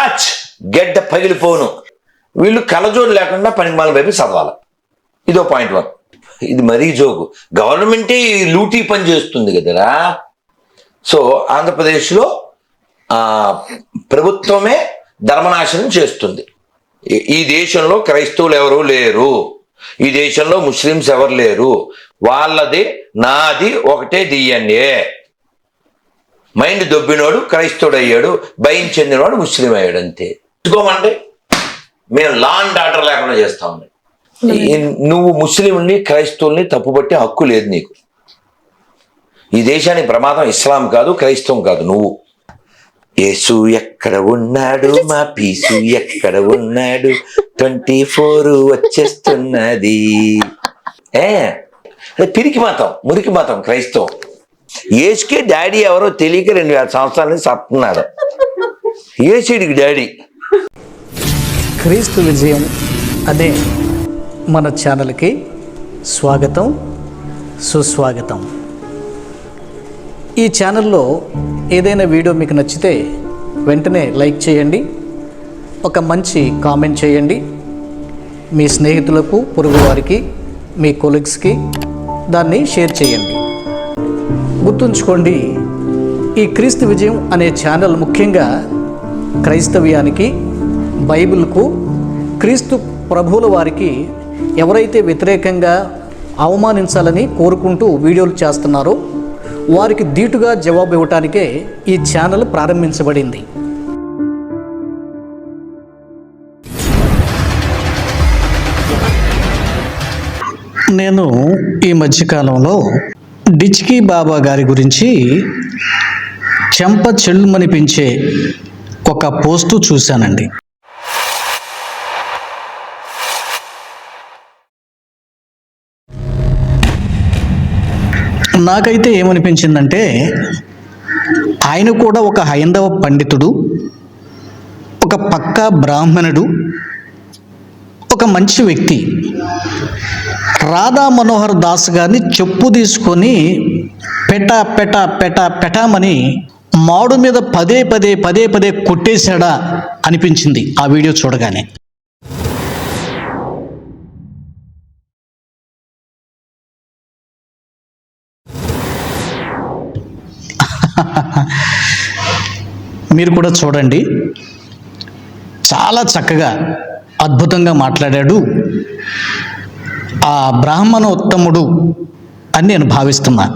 Touch గెడ్డ పగిలిపోను వీళ్ళు కలజోడు లేకుండా పనికిమాల వైపు చదవాలి ఇదో పాయింట్ వన్. ఇది మరీ జోకు. గవర్నమెంటే ఈ లూటీ పని చేస్తుంది కదరా. సో ఆంధ్రప్రదేశ్లో ప్రభుత్వమే ధర్మనాశనం చేస్తుంది. ఈ- ఈ దేశంలో క్రైస్తవులు ఎవరు లేరు. ఈ దేశంలో ముస్లిమ్స్ ఎవరు లేరు. వాళ్ళది నాది ఒకటే డిఎన్ఏ మైండ్ దొబ్బినోడు క్రైస్తవుడు అయ్యాడు భయం చెందినవాడు ముస్లిం అయ్యాడు అంతే చూసుకోమండి మేము లా అండ్ ఆర్డర్ లేకుండా చేస్తా ఉన్నాయి నువ్వు ముస్లింని క్రైస్తవుల్ని తప్పుపట్టే హక్కు లేదు నీకు. ఈ దేశానికి ప్రమాదం ఇస్లాం కాదు క్రైస్తవం కాదు నువ్వు. యేసు ఎక్కడ ఉన్నాడు? మా పీసు ఎక్కడ ఉన్నాడు? ట్వంటీ ఫోర్ వచ్చేస్తున్నది. ఏ? పిరికి మాతం మురికి మాతం క్రైస్తవం. యేసుకే డాడీ ఎవరో తెలియక రెండు వేల సంవత్సరాల నుంచి సత్తున్నాడు ఏసీడికి డాడీ. క్రీస్తు విజయం అనే మన ఛానల్కి స్వాగతం సుస్వాగతం. ఈ ఛానల్లో ఏదైనా వీడియో మీకు నచ్చితే వెంటనే లైక్ చేయండి ఒక మంచి కామెంట్ చేయండి. మీ స్నేహితులకు పొరుగువారికి మీ కొలీగ్స్కి దాన్ని షేర్ చేయండి. గుర్తుంచుకోండి ఈ క్రీస్తు విజయం అనే ఛానల్ ముఖ్యంగా క్రైస్తవ్యానికి బైబిల్కు క్రీస్తు ప్రభువుల వారికి ఎవరైతే వ్యతిరేకంగా అవమానించాలని కోరుకుంటూ వీడియోలు చేస్తున్నారో వారికి ధీటుగా జవాబు ఇవ్వటానికే ఈ ఛానల్ ప్రారంభించబడింది. నేను ఈ మధ్యకాలంలో డిచ్కీ బాబా గారి గురించి చెంప చెల్లుమనిపించే ఒక పోస్టు చూశానండి. నాకైతే ఏమనిపించిందంటే ఆయన కూడా ఒక హైందవ పండితుడు ఒక పక్కా బ్రాహ్మణుడు ఒక మంచి వ్యక్తి. రాధా మనోహర్ దాస్ గారిని చెప్పు తీసుకొని పెట పెట పెట పెటామని మాడు మీద పదే పదే పదే పదే కొట్టేశాడా అనిపించింది ఆ వీడియో చూడగానే. మీరు కూడా చూడండి. చాలా చక్కగా అద్భుతంగా మాట్లాడాడు. ఆ బ్రాహ్మణోత్తముడు అని నేను భావిస్తున్నాను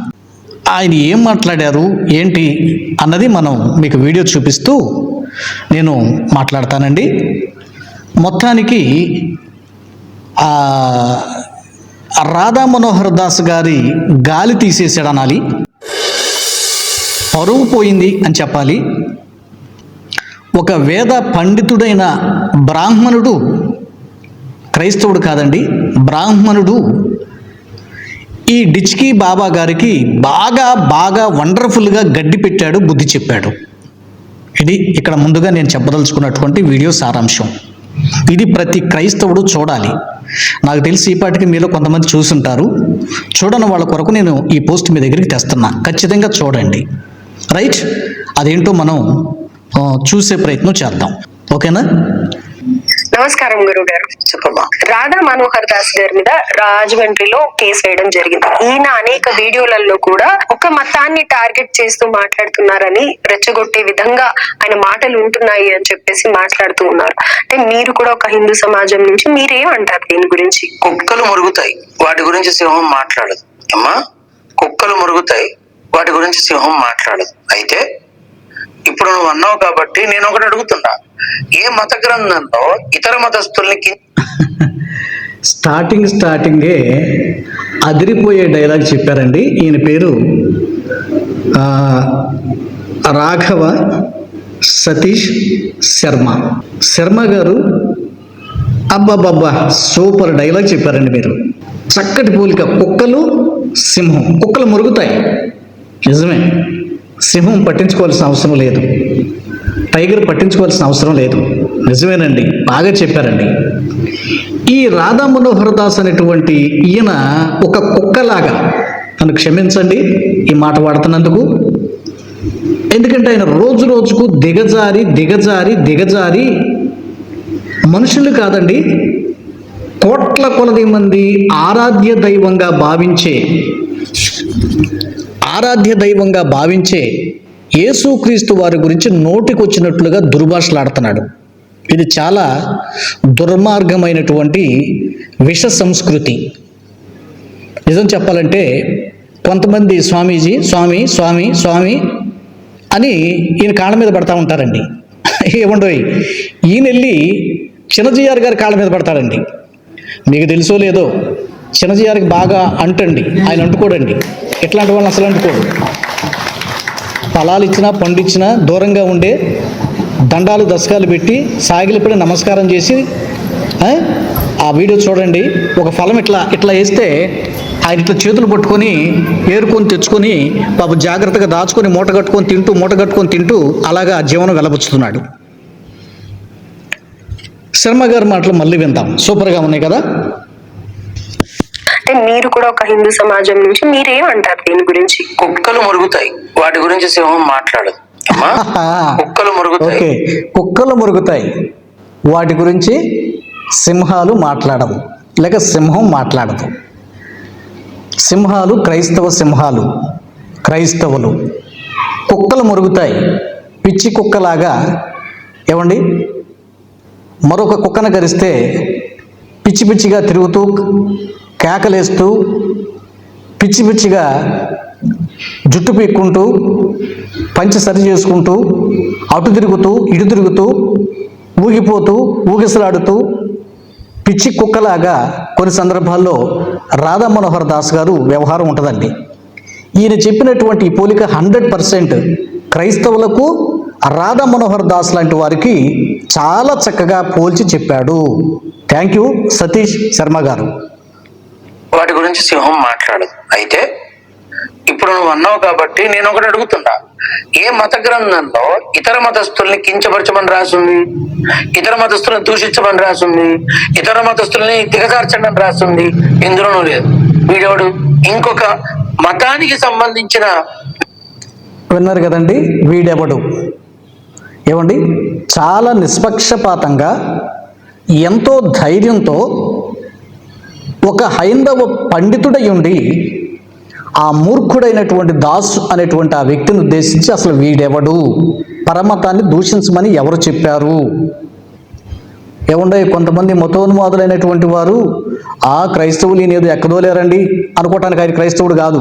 ఆయన ఏం మాట్లాడారు? ఏంటి? అన్నది మనం మీకు వీడియో చూపిస్తూ నేను మాట్లాడతానండి. మొత్తానికి రాధా మనోహర్ దాస్ గారి గాలి తీసేసాడు అనాలి. పరువు పోయింది అని చెప్పాలి. ఒక వేద పండితుడైన బ్రాహ్మణుడు క్రైస్తవుడు కాదండి బ్రాహ్మణుడు. ఈ డిచ్కి బాబా గారికి బాగా బాగా వండర్ఫుల్గా గడ్డి పెట్టాడు బుద్ధి చెప్పాడు. ఇది ఇక్కడ ముందుగా నేను చెప్పదలుచుకున్నటువంటి వీడియో సారాంశం. ఇది ప్రతి క్రైస్తవుడు చూడాలి. నాకు తెలిసి ఈపాటికి మీలో కొంతమంది చూసుంటారు. చూడని వాళ్ళ కొరకు నేను ఈ పోస్ట్ మీ దగ్గరికి తెస్తున్నా. ఖచ్చితంగా చూడండి. రైట్? అదేంటో మనం చూసే ప్రయత్నం చేద్దాం. ఓకేనా? నమస్కారం గురువు గారు చెప్పమ్మా రాధా మనోహర్ దాస్ గారి మీద రాజమండ్రిలో కేసు వేయడం జరిగింది. ఈయన అనేక వీడియోలలో కూడా ఒక మతాన్ని టార్గెట్ చేస్తూ మాట్లాడుతున్నారని రెచ్చగొట్టే విధంగా ఆయన మాటలు ఉంటున్నాయి అని చెప్పేసి మాట్లాడుతూ ఉన్నారు. అంటే మీరు కూడా ఒక హిందూ సమాజం నుంచి మీరేమంటారు దీని గురించి? కుక్కలు మురుగుతాయి. వాటి గురించి సింహం మాట్లాడదు. అమ్మా. కుక్కలు మురుగుతాయి. వాటి గురించి సింహం మాట్లాడదు. అయితే ఇప్పుడు నువ్వు అన్నావు కాబట్టి నేను ఒకటి అడుగుతున్నా. ఏ మత గ్రంథంలో ఇతర మతస్థుల్ని స్టార్టింగ్ స్టార్టింగే అదిరిపోయే డైలాగ్ చెప్పారండి. ఈయన పేరు రాఘవ సతీష్ శర్మ. శర్మ గారు అబ్బాబ్బా సూపర్ డైలాగ్ చెప్పారండి మీరు. చక్కటి పోలిక కుక్కలు సింహం కుక్కలు మురుగుతాయి. నిజమే. సింహం పట్టించుకోవాల్సిన అవసరం లేదు. టైగర్ పట్టించుకోవాల్సిన అవసరం లేదు. నిజమేనండి. బాగా చెప్పారండి. ఈ రాధా మనోహర్ దాస్ అనేటువంటి ఈయన ఒక కుక్కలాగా నన్ను క్షమించండి ఈ మాట వాడుతున్నందుకు. ఎందుకంటే ఆయన రోజు రోజుకు దిగజారి దిగజారి దిగజారి మనుషులు కాదండి. కోట్ల కొలది మంది ఆరాధ్య దైవంగా భావించే ఆరాధ్య దైవంగా భావించే యేసుక్రీస్తు వారి గురించి నోటికొచ్చినట్లుగా దుర్భాషలాడుతున్నాడు. ఇది చాలా దుర్మార్గమైనటువంటి విష సంస్కృతి. నిజం చెప్పాలంటే కొంతమంది స్వామీజీ స్వామి స్వామి స్వామి అని ఈయన కాళ్ళ మీద పడతా ఉంటారండి. ఏముండవి ఈయన వెళ్ళి చిన్నజీఆర్ గారి కాళ్ళ మీద పడతాడండి. మీకు తెలుసో లేదో చిన్నజీఆర్కి బాగా అంటండి ఆయన అంటుకోడండి. ఎట్లాంటి వాళ్ళని అసలు అంటుకోడు ఫలాలు ఇచ్చినా పండు ఇచ్చినా దూరంగా ఉండే దండాలు దశకాలు పెట్టి సాగిలిపడి నమస్కారం చేసి ఆ, వీడియో చూడండి. ఒక ఫలం ఇట్లా ఇట్లా వేస్తే ఆయన ఇట్లా చేతులు పట్టుకొని ఏరుకొని తెచ్చుకొని పాపం జాగ్రత్తగా దాచుకొని మూట కట్టుకొని తింటూ మూట కట్టుకొని తింటూ అలాగా జీవనం వెలబుచ్చుతున్నాడు శర్మ గారి మాటలు మళ్ళీ విందాం. సూపర్గా ఉన్నాయి కదా? అంటే మీరు కూడా ఒక హిందూ సమాజం నుంచి మీరేమంటారు దీని గురించి? కుక్కలు మురుగుతాయి. వాటి గురించి సింహం మాట్లాడదు. అమ్మా కుక్కలు మురుగుతాయి. ఓకే కుక్కలు మురుగుతాయి. వాటి గురించి సింహాలు మాట్లాడవు. లేక సింహం మాట్లాడదు. సింహాలు క్రైస్తవ సింహాలు క్రైస్తవులు. కుక్కలు మురుగుతాయి. పిచ్చి కుక్కలాగా ఏమండి? మరొక కుక్కను గరిస్తే పిచ్చి పిచ్చిగా తిరుగుతూ కేకలేస్తూ పిచ్చి పిచ్చిగా జుట్టు పీక్కుంటూ పంచి సరి చేసుకుంటూ అటు తిరుగుతూ ఇటు తిరుగుతూ ఊగిపోతూ ఊగిసలాడుతూ పిచ్చి కుక్కలాగా కొన్ని సందర్భాల్లో రాధా మనోహర్ దాస్ గారు వ్యవహారం ఉంటుందండి. ఈయన చెప్పినటువంటి పోలిక హండ్రెడ్ పర్సెంట్ క్రైస్తవులకు రాధా మనోహర్ దాస్ లాంటి వారికి చాలా చక్కగా పోల్చి చెప్పాడు. థ్యాంక్ యూ సతీష్ శర్మ గారు. వాటి గురించి సింహం మాట్లాడదు. అయితే ఇప్పుడు నువ్వు అన్నావు కాబట్టి నేను ఒకటి అడుగుతున్నా. ఏ మత గ్రంథంలో ఇతర మతస్థుల్ని కించపరచమని రాసింది? ఇతర మతస్థులను దూషించమని రాసింది? ఇతర మతస్థుల్ని దిగజార్చండి అని రాసింది? ఇందులోనూ లేదు. వీడెవడు? ఇంకొక మతానికి సంబంధించిన విన్నారు కదండి వీడెవడు? ఏమండి? చాలా నిష్పక్షపాతంగా ఎంతో ధైర్యంతో ఒక హైందవ పండితుడై ఉండి ఆ మూర్ఖుడైనటువంటి దాసు అనేటువంటి ఆ వ్యక్తిని ఉద్దేశించి అసలు వీడెవడు? పరమతాన్ని దూషించమని ఎవరు చెప్పారు? ఏముండే కొంతమంది మతోన్మాదులైనటువంటి వారు ఆ క్రైస్తవులు ఈయన ఏదో ఎక్కదోలేరండి అనుకోవటానికి ఆయన క్రైస్తవుడు కాదు.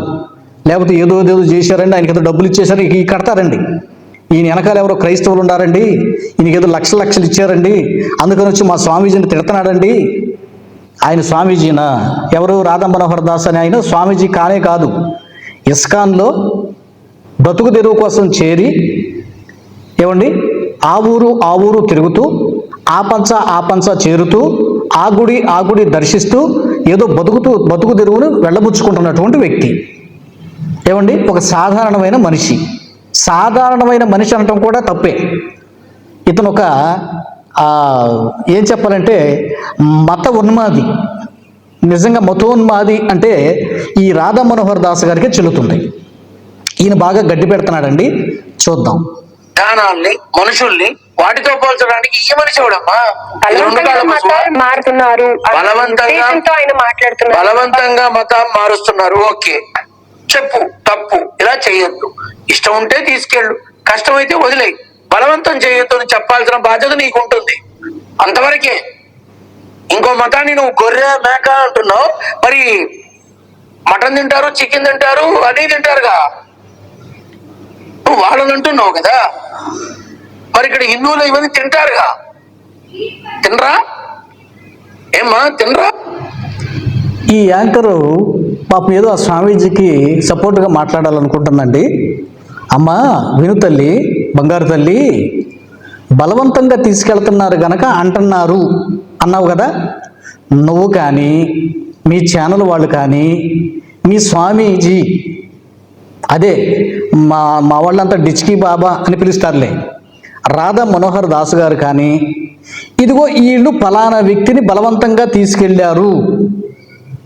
లేకపోతే ఏదో ఏదో చేశారండి ఆయనకి ఏదో డబ్బులు ఇచ్చేసారు ఈ కడతారండి. ఈయన వెనకాల ఎవరో క్రైస్తవులు ఉన్నారండి ఈయనకి ఏదో లక్ష లక్షలు ఇచ్చారండి అందుకని వచ్చి మా స్వామీజీని తిడుతున్నాడండి. ఆయన స్వామీజీనా ఎవరు రాధా మనోహర్ దాస్ అని ఆయన స్వామీజీ కానే కాదు. ఇస్కాన్లో బతుకు తెరువు కోసం చేరి ఏమండి? ఆ ఊరు ఆ ఊరు తిరుగుతూ ఆ పంచ ఆ పంచ చేరుతూ ఆ గుడి ఆ గుడి దర్శిస్తూ ఏదో బతుకుతూ బతుకు తెరువును వెళ్ళబుచ్చుకుంటున్నటువంటి వ్యక్తి. ఏమండి? ఒక సాధారణమైన మనిషి. సాధారణమైన మనిషి అనటం కూడా తప్పే. ఇతను ఒక ఏం చెప్పాలంటే మత ఉన్మాది. నిజంగా మతోన్మాది అంటే ఈ రాధా మనోహర్ దాస్ గారికి చెల్లుతుంది. ఈయన బాగా గడ్డి పెడుతున్నాడండి. చూద్దాం. విధానాల్ని మనుషుల్ని వాటితో పోల్చడానికి ఈ మనిషి ఎవడమ్మా? మారుతున్నారు. బలవంతంగా- ఉద్దేశంతో ఆయన మాట్లాడుతున్నారు. బలవంతంగా మతం మారుస్తున్నారు. ఓకే. చెప్పు తప్పు. ఇలా చేయొద్దు. ఇష్టం ఉంటే తీసుకెళ్ళు. కష్టమైతే వదిలేయి. బలవంతం చేయొద్దని చెప్పాల్సిన బాధ్యత నీకు ఉంటుంది అంతవరకే ఇంకో మతాన్ని నువ్వు గొర్రె మేక అంటున్నావు. మరి మటన్ తింటారు చికెన్ తింటారు అన్నీ తింటారుగా. నువ్వు వాళ్ళని అంటున్నావు కదా. మరి ఇక్కడ హిందువులు ఇవన్నీ తింటారుగా. తినరా? ఏమ్మా తినరా? ఈ యాంకరు పాపం ఏదో ఆ స్వామీజీకి సపోర్ట్గా మాట్లాడాలనుకుంటుందండి. అమ్మా విను తల్లి బంగారు తల్లి బలవంతంగా తీసుకెళ్తున్నారు గనక అంటున్నారు. అన్నావు కదా? నువ్వు కానీ మీ ఛానల్ వాళ్ళు కానీ మీ స్వామీజీ అదే మా మా వాళ్ళంతా డిచ్కీ బాబా అని పిలుస్తారులే. రాధా మనోహర్ దాస్ గారు కానీ ఇదిగో వీళ్ళు ఫలానా వ్యక్తిని బలవంతంగా తీసుకెళ్ళారు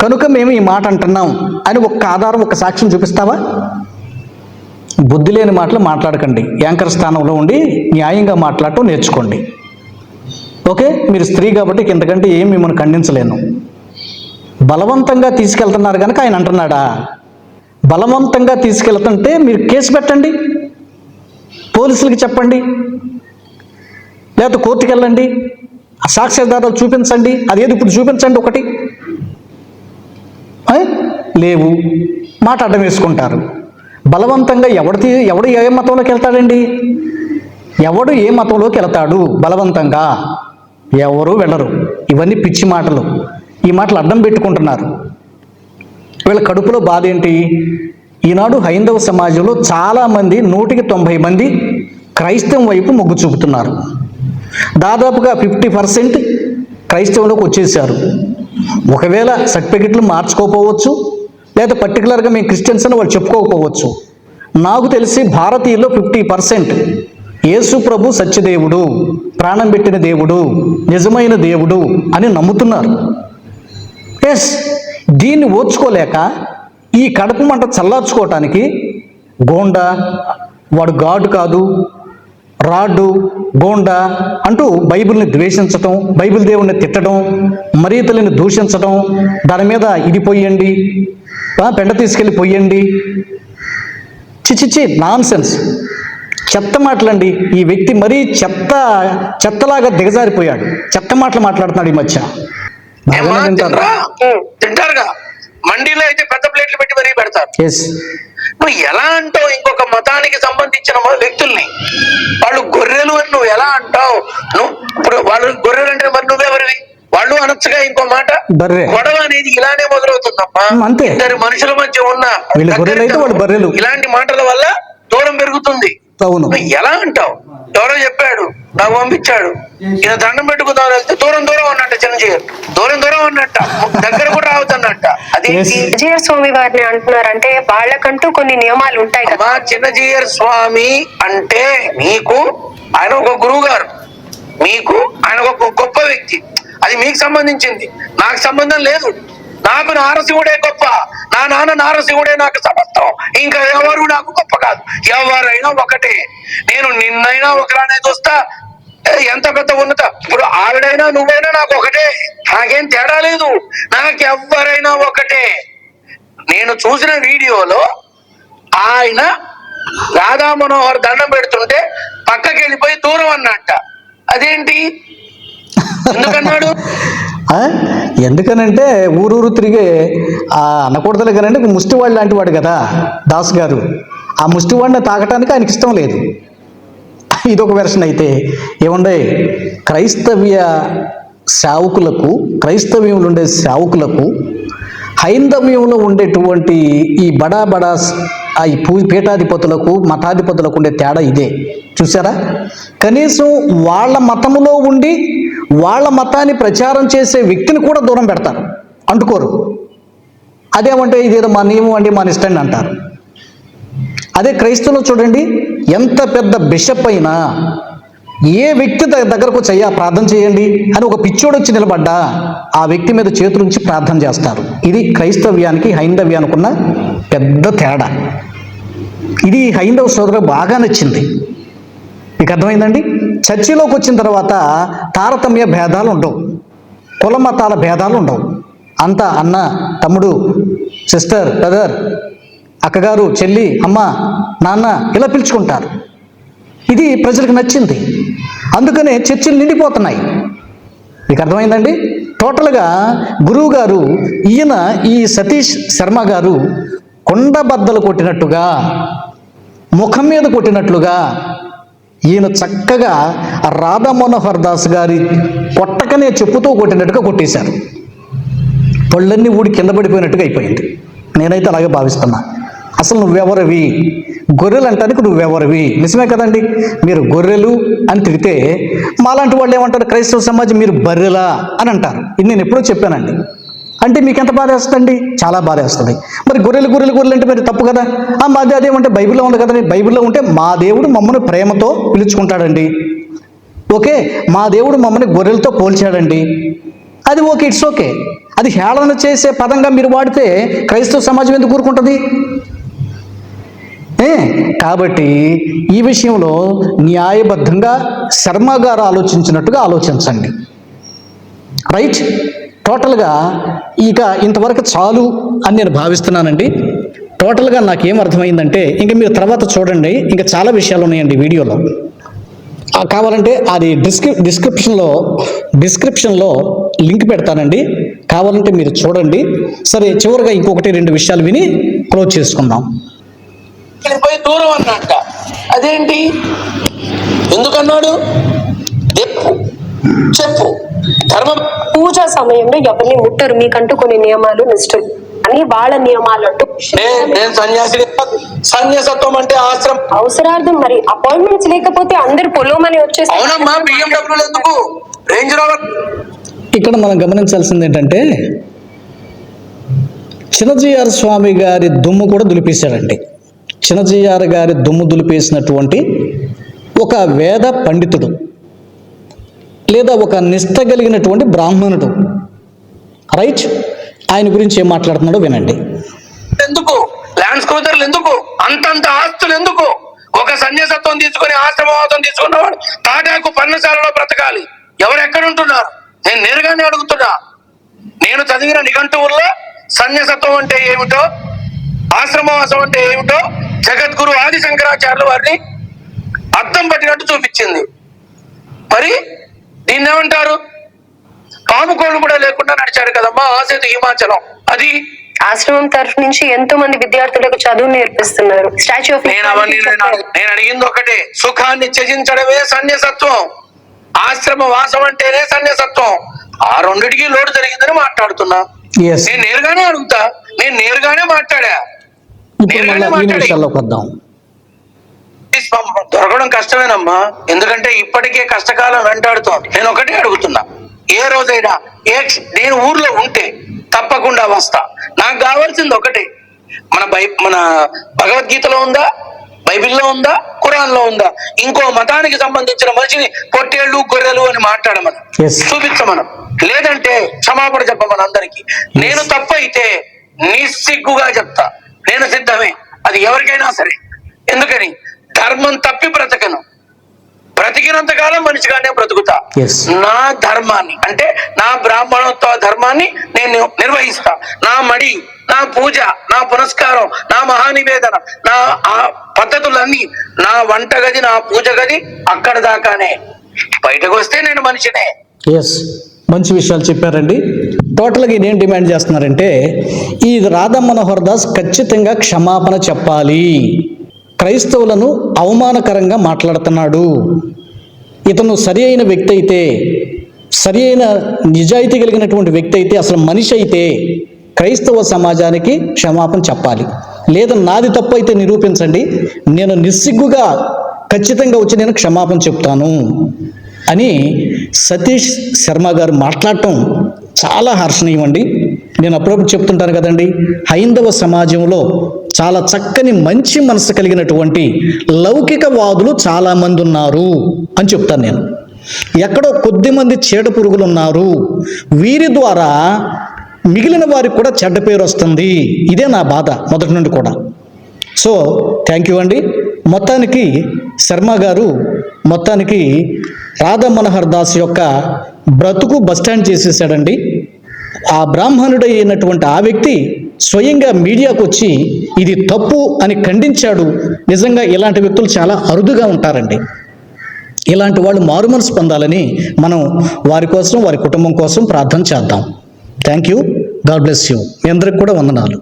కనుక మేము ఈ మాట అంటున్నాం అని ఒక్క ఆధారం ఒక సాక్ష్యం చూపిస్తావా? బుద్ధి లేని మాటలు మాట్లాడకండి. యాంకర్ స్థానంలో ఉండి న్యాయంగా మాట్లాడటం నేర్చుకోండి. ఓకే? మీరు స్త్రీ కాబట్టి ఇంతకంటే ఏం మిమ్మల్ని ఖండించలేను. బలవంతంగా తీసుకెళ్తున్నారు కనుక ఆయన అంటున్నాడా? బలవంతంగా తీసుకెళ్తుంటే మీరు కేసు పెట్టండి. పోలీసులకి చెప్పండి. లేకపోతే కోర్టుకి వెళ్ళండి. ఆ సాక్ష్యాధారాలు చూపించండి. అదేది ఇప్పుడు చూపించండి ఒకటి. లేవు. మాట అడ్డం వేసుకుంటారు. బలవంతంగా ఎవడు ఎవడు ఏ మతంలోకి వెళ్తాడండి? ఎవడు ఏ మతంలోకి వెళ్తాడు బలవంతంగా? ఎవరు వెళ్ళరు ఇవన్నీ పిచ్చి మాటలు. ఈ మాటలు అడ్డం పెట్టుకుంటున్నారు. వీళ్ళ కడుపులో బాధ ఏంటి? ఈనాడు హైందవ సమాజంలో చాలామంది నూటికి తొంభై మంది క్రైస్తవం వైపు మొగ్గు చూపుతున్నారు. దాదాపుగా ఫిఫ్టీ పర్సెంట్ క్రైస్తవంలోకి వచ్చేసారు ఒకవేళ సర్టిఫికెట్లు మార్చుకోపోవచ్చు లేదా పర్టికులర్గా మేము క్రిస్టియన్స్ అని వాళ్ళు చెప్పుకోకపోవచ్చు. నాకు తెలిసి భారతీయుల్లో ఫిఫ్టీ పర్సెంట్ యేసు ప్రభు సత్యదేవుడు ప్రాణం పెట్టిన దేవుడు నిజమైన దేవుడు అని నమ్ముతున్నారు. ఎస్ దీన్ని ఓర్చుకోలేక ఈ కడుపు మంట చల్లార్చుకోవటానికి గోండా వాడు గాడు కాదు రాడ్డు గోండా అంటూ బైబిల్ని ద్వేషించటం బైబిల్ దేవుణ్ణి తిట్టడం మరీతల్ని దూషించటం దాని మీద ఇది పొయ్యండి పెండ తీసుకెళ్ళి పొయ్యండి చిచిచి నాన్ సెన్స్ చెత్త మాటలండి. ఈ వ్యక్తి మరీ చెత్త చెత్తలాగా దిగజారిపోయాడు. చెత్త మాటలు మాట్లాడుతున్నాడు ఈ మధ్య. మండీలో అయితే పెద్ద ప్లేట్లు పెట్టి మరీ పెడతారు. నువ్వు ఎలా అంటావు ఇంకొక మతానికి సంబంధించిన వ్యక్తుల్ని? వాళ్ళు గొర్రెలు అని నువ్వు ఎలా అంటావు? నువ్వు ఇప్పుడు వాళ్ళు గొర్రెలు అంటే మరి నువ్వెవరివి? వాళ్ళు అనొచ్చుగా ఇంకో మాట. గొడవ అనేది ఇలానే మొదలవుతుందమ్మా. అంతే. ఇద్దరు మనుషుల మధ్య ఉన్న. ఇలాంటి మాటల వల్ల దూరం పెరుగుతుంది. ఎలా అంటావు? ఎవరో చెప్పాడు నాకు పంపించాడు. ఈయన దండం పెట్టుకుందాం వెళ్తే దూరం దూరం ఉన్నట్ట చిన్నజీవి దూరం దూరం ఉన్నట్ట దగ్గర కూడా రావద్దన్నట్ట అదేంటి Yes. విజయ స్వామి వారిని అంటున్నారంటే వాళ్ళకంటూ కొన్ని నియమాలు ఉంటాయి కదా. మా చిన్నజీయర్ స్వామి అంటే మీకు ఆయన ఒక గురువు గారు మీకు ఆయన ఒక గొప్ప వ్యక్తి. అది మీకు సంబంధించింది. నాకు సంబంధం లేదు. నాకు నారసింహుడే గొప్ప. నా నాన్న నారసింహుడే నాకు సమస్తం. ఇంకా ఎవరు నాకు గొప్ప కాదు. ఎవరైనా ఒకటే. నేను నిన్నైనా ఒకరానే చూస్తా. ఎంత పెద్ద ఉన్నత? ఇప్పుడు ఆవిడైనా నువ్వైనా నాకు ఒకటే. నాకేం తేడా లేదు. నాకు ఒకటే. నేను చూసిన వీడియోలో ఆయన రాధా మనోహర్ దండం పెడుతుంటే పక్కకి వెళ్ళిపోయి దూరం అన్నట్ట. అదేంటి? ఎందుకన్నాడు? ఆ? ఎందుకనంటే ఊరూరు తిరిగే ఆ అనకూడదులే కానండి ముష్టివాడు లాంటి వాడు కదా దాస్ గారు. ఆ ముష్టివాడిని తాగటానికి ఆయనకి ఇష్టం లేదు. ఇదొక వెర్షన్ అయితే ఏముండే? క్రైస్తవ్య సేవకులకు క్రైస్తవ్యంలో ఉండే సేవకులకు హైందవ్యంలో ఉండేటువంటి ఈ బడా బడా ఆ ఈ పూ పీఠాధిపతులకు మతాధిపతులకు ఉండే తేడా ఇదే. చూసారా కనీసం వాళ్ళ మతములో ఉండి వాళ్ళ మతాన్ని ప్రచారం చేసే వ్యక్తిని కూడా దూరం పెడతారు. అంటుకోరు. అదేమంటే ఇదేదో మా నియమం అండి మా ఇష్టం అంటారు. అదే క్రైస్తవులు చూడండి ఎంత పెద్ద బిషప్ అయినా ఏ వ్యక్తి దగ్గరకు చెయ్యా ప్రార్థన చేయండి అని ఒక పిచ్చోడు వచ్చి నిలబడ్డా ఆ వ్యక్తి మీద చేతులుంచి ప్రార్థన చేస్తారు. ఇది క్రైస్తవ్యానికి హైందవ్యానికి ఉన్న పెద్ద తేడా. ఇది హైందవ సోదరు బాగా నచ్చింది. మీకు అర్థమైందండి? చర్చిలోకి వచ్చిన తర్వాత తారతమ్య భేదాలు ఉండవు. కుల మతాల భేదాలు ఉండవు. అంతా అన్న తమ్ముడు సిస్టర్ బ్రదర్ అక్కగారు చెల్లి అమ్మ నాన్న ఇలా పిలుచుకుంటారు. ఇది ప్రజలకు నచ్చింది. అందుకనే చర్చిలు నిండిపోతున్నాయి. మీకు అర్థమైందండి? టోటల్గా గురువు గారు ఈయన ఈ సతీష్ శర్మ గారు కొండబద్దలు కొట్టినట్టుగా ముఖం మీద కొట్టినట్లుగా ఈయన చక్కగా రాధా మనోహర్ దాస్ గారి కొట్టకనే చెప్పుతూ కొట్టినట్టుగా కొట్టేశారు. పళ్ళన్నీ ఊడి కింద పడిపోయినట్టుగా అయిపోయింది. నేనైతే అలాగే భావిస్తున్నా. అసలు నువ్వెవరివి? గొర్రెలు అంటానికి నువ్వెవరివి? నిజమే కదండి. మీరు గొర్రెలు అని తిరిగితే మాలాంటి వాళ్ళు ఏమంటారు? క్రైస్తవ సమాజం మీరు బర్రెలా అని అంటారు. ఇది నేను ఎప్పుడూ చెప్పానండి. అంటే మీకు ఎంత బాధ వేస్తుందండి? చాలా బాధ వేస్తుంది. మరి గొర్రెలు గొర్రెలు గొర్రెలు అంటే మరి తప్పు కదా? ఆ మాది అదేమంటే బైబిల్లో ఉంది కదండి. బైబిల్లో ఉంటే మా దేవుడు మమ్మల్ని ప్రేమతో పిలుచుకుంటాడండి. ఓకే? మా దేవుడు మమ్మల్ని గొర్రెలతో పోల్చాడండి. అది ఓకే ఇట్స్ ఓకే. అది హేళన చేసే పదంగా మీరు వాడితే క్రైస్తవ సమాజం ఎందుకు కూరుకుంటుంది ఏ? కాబట్టి ఈ విషయంలో న్యాయబద్ధంగా శర్మ గారు ఆలోచించినట్టుగా ఆలోచించండి. రైట్? టోటల్గా ఇక ఇంతవరకు చాలు అని నేను భావిస్తున్నానండి. టోటల్గా నాకేం అర్థమైందంటే ఇంక మీరు తర్వాత చూడండి ఇంకా చాలా విషయాలు ఉన్నాయండి వీడియోలో. కావాలంటే అది డిస్క్రి డిస్క్రిప్షన్లో డిస్క్రిప్షన్లో లింక్ పెడతానండి. కావాలంటే మీరు చూడండి. సరే చివరిగా ఇంకొకటి రెండు విషయాలు విని క్లోజ్ చేసుకుందాం. పోయి దూరం అన్నట్ట అదేంటి? ఎందుకన్నాడు? చెప్పు. చెప్పు. ధర్మం పూజా సమయంలో ఎవరిని ముట్టరు. మీకంటూ కొన్ని నియమాలు నిష్ఠలు. అని వాళ్ళ నియమాలు అంటూ నేను సన్యాసి సన్యాసత్వం అంటే ఆశ్రమం. అవసరార్థం మరి. అపాయింట్మెంట్స్ లేకపోతే అందరు పొలోమని వచ్చేసి అవునమ్మా బిఎండబ్ల్యూలు ఎందుకు? రేంజ్ రోవర్ ఇక్కడ మనం గమనించాల్సింది ఏంటంటే చిన్నజీఆర్ స్వామి గారి దుమ్ము కూడా దులిపేశాడండి. చిన్నజీఆర్ గారి దుమ్ము దులిపేసినటువంటి ఒక వేద పండితుడు లేదా ఒక నిష్ట కలిగినటువంటి బ్రాహ్మణుడు. రైట్? ఆయన గురించి ఏం మాట్లాడుతున్నాడో వినండి. ఎందుకు? ల్యాండ్ స్కూటర్లు ఎందుకు? అంతంత ఆస్తులు ఎందుకు? ఒక సన్యాసత్వం తీసుకొని ఆశ్రమవాదం తీసుకున్నవాడు తాటాకు పన్నశాలలో బ్రతకాలి. ఎవరు ఎక్కడుంటున్నారు నేను నేరుగానే అడుగుతున్నా. నేను చదివిన నిఘంటువుల్లో సన్యాసత్వం అంటే ఏమిటో ఆశ్రమవాసం అంటే ఏమిటో జగద్గురు ఆది శంకరాచార్యులు వారిని అర్థం పట్టినట్టు చూపించింది. మరి దీన్ని ఏమంటారు? పాముకోళ్ళు కూడా లేకుండా నడిచాడు కదమ్మా ఆసేతు హిమాచలం. అది? ఆశ్రమం తరఫు నుంచి ఎంతో మంది విద్యార్థులకు చదువు నేర్పిస్తున్నారు. స్టాచ్యూ ఆఫ్ నేను అవన్నీ నేను అడగ- నేను అడిగింది ఒకటే సుఖాన్ని త్యజించడమే సన్యాసత్వం. ఆశ్రమ వాసం అంటేనే సన్యాసత్వం. ఆ రెండిటికి లోటు జరిగిందని మాట్లాడుతున్నా. నేను నేరుగానే అడుగుతా నేను నేరుగానే మాట్లాడా? ఇప్పుడు మళ్ళీ ఈ విషయాల్లోకి వద్దాం దొరకడం కష్టమేనమ్మా. ఎందుకంటే ఇప్పటికే కష్టకాలం వెంటాడుతోంది. నేను ఒకటే అడుగుతున్నా. ఏ రోజైనా ఏ నేను ఊర్లో ఉంటే తప్పకుండా వస్తా. నాకు కావాల్సింది ఒకటే. మన బై మన భగవద్గీతలో ఉందా? బైబిల్లో ఉందా? ఖురాన్లో ఉందా? ఇంకో మతానికి సంబంధించిన మనిషిని పొట్టేళ్ళు గొర్రెలు అని మాట్లాడమని. చూపించమనం. లేదంటే క్షమాపణ చెప్పమని అందరికి. నేను తప్పైతే నిస్సిగ్గుగా చెప్తా. అది ఎవరికైనా సరే. ఎందుకని? ధర్మం తప్పి బ్రతకను. బ్రతికినంత కాలం మనిషిగానే బ్రతుకుతా. నా ధర్మాన్ని అంటే నా బ్రాహ్మణోత్సవ ధర్మాన్ని నేను నిర్వహిస్తా. నా మడి నా పూజ నా పునస్కారం నా మహానివేదన నా ఆ పద్ధతులన్నీ నా వంటగది నా పూజ గది అక్కడ దాకానే. బయటకు వస్తే నేను మనిషినే. ఎస్ మంచి విషయాలు చెప్పారండి. టోటల్గా ఇదేం డిమాండ్ చేస్తున్నారంటే ఈ రాధా మనోహర్ దాస్ ఖచ్చితంగా క్షమాపణ చెప్పాలి. క్రైస్తవులను అవమానకరంగా మాట్లాడుతున్నాడు. ఇతను సరి అయిన వ్యక్తి అయితే సరి అయిన నిజాయితీ కలిగినటువంటి వ్యక్తి అయితే అసలు మనిషి అయితే క్రైస్తవ సమాజానికి క్షమాపణ చెప్పాలి. లేదా నాది తప్పు అయితే నిరూపించండి. నేను నిస్సిగ్గుగా ఖచ్చితంగా వచ్చి నేను క్షమాపణ చెప్తాను అని సతీష్ శర్మ గారు మాట్లాడటం చాలా హర్షణీయం అండి నేను అప్పుడప్పుడు చెప్తుంటాను కదండి హైందవ సమాజంలో చాలా చక్కని మంచి మనసు కలిగినటువంటి లౌకికవాదులు చాలామంది ఉన్నారు అని చెప్తాను నేను. ఎక్కడో కొద్ది మంది చీడ పురుగులు ఉన్నారు వీరి ద్వారా మిగిలిన వారికి కూడా చెడ్డ పేరు వస్తుంది. ఇదే నా బాధ మొదటి నుండి కూడా. సో థ్యాంక్ యూ అండి. మొత్తానికి శర్మ గారు మొత్తానికి రాధా మనోహర్ దాస్ యొక్క బ్రతుకు బస్టాండ్ చేసేసాడండి. ఆ బ్రాహ్మణుడైనటువంటి ఆ వ్యక్తి స్వయంగా మీడియాకు వచ్చి ఇది తప్పు అని ఖండించాడు. నిజంగా ఇలాంటి వ్యక్తులు చాలా అరుదుగా ఉంటారండి. ఇలాంటి వాళ్ళు మారుమనసు పొందాలని మనం వారి కోసం వారి కుటుంబం కోసం ప్రార్థన చేద్దాం. Thank you. God bless you. మీ అందరికి కూడా వందనాలు.